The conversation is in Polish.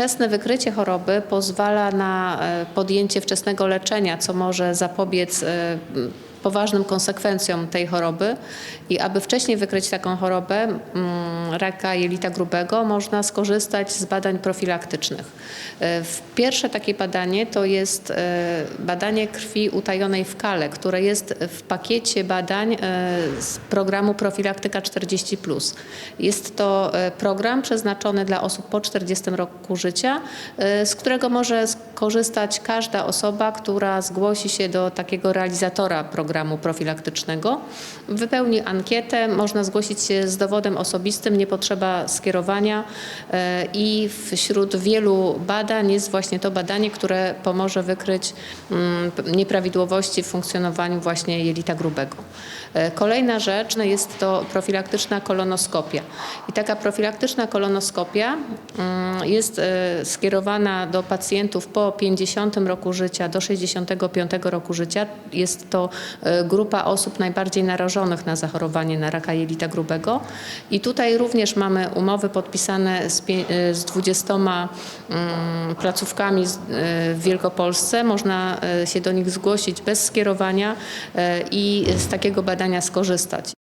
Wczesne wykrycie choroby pozwala na e, podjęcie wczesnego leczenia, co może zapobiec e, poważnym konsekwencjom tej choroby i aby wcześniej wykryć taką chorobę mm, raka jelita grubego można skorzystać z badań profilaktycznych. E, Pierwsze takie badanie to jest e, badanie krwi utajonej w kale, które jest w pakiecie badań e, z programu Profilaktyka 40+. Jest to program przeznaczony dla osób po 40 roku życia, z którego może skorzystać każda osoba, która zgłosi się do takiego realizatora programu profilaktycznego. Wypełni ankietę, można zgłosić się z dowodem osobistym, nie potrzeba skierowania e, i wśród wielu badań jest właśnie to badanie, które pomoże wykryć mm, nieprawidłowości w funkcjonowaniu właśnie jelita grubego. E, Kolejna rzecz no jest to profilaktyczna kolonoskopia. I taka profilaktyczna kolonoskopia mm, jest e, skierowana do pacjentów po 50 roku życia do 65 roku życia. Jest to e, grupa osób najbardziej narażonych na zachorowanie na raka jelita grubego. I tutaj również mamy umowy podpisane z, e, z 20 mm, placówkami e, w Wielkopolsce. Można się do nich zgłosić bez skierowania i z takiego badania skorzystać.